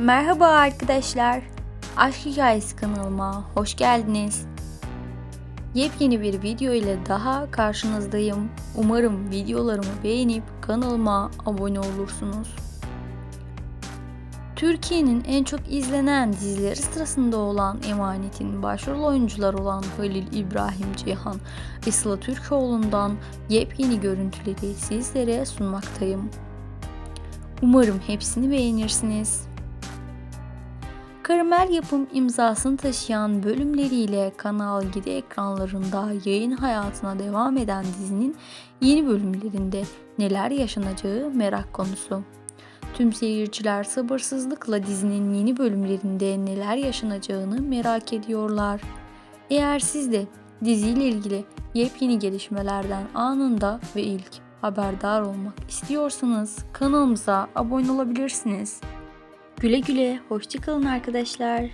Merhaba arkadaşlar. Aşk Hikayesi kanalıma hoş geldiniz. Yepyeni bir video ile daha karşınızdayım. Umarım videolarımı beğenip kanalıma abone olursunuz. Türkiye'nin en çok izlenen dizileri sırasında olan Emanet'in başrol oyuncular olan Halil İbrahim Ceyhan ve Sıla Türkoğlu'ndan yepyeni görüntüleri sizlere sunmaktayım. Umarım hepsini beğenirsiniz. Karamel yapım imzasını taşıyan bölümleriyle Kanal 7 ekranlarında yayın hayatına devam eden dizinin yeni bölümlerinde neler yaşanacağı merak konusu. Tüm seyirciler sabırsızlıkla dizinin yeni bölümlerinde neler yaşanacağını merak ediyorlar. Eğer siz de diziyle ilgili yepyeni gelişmelerden anında ve ilk haberdar olmak istiyorsanız kanalımıza abone olabilirsiniz. Güle güle, hoşçakalın arkadaşlar.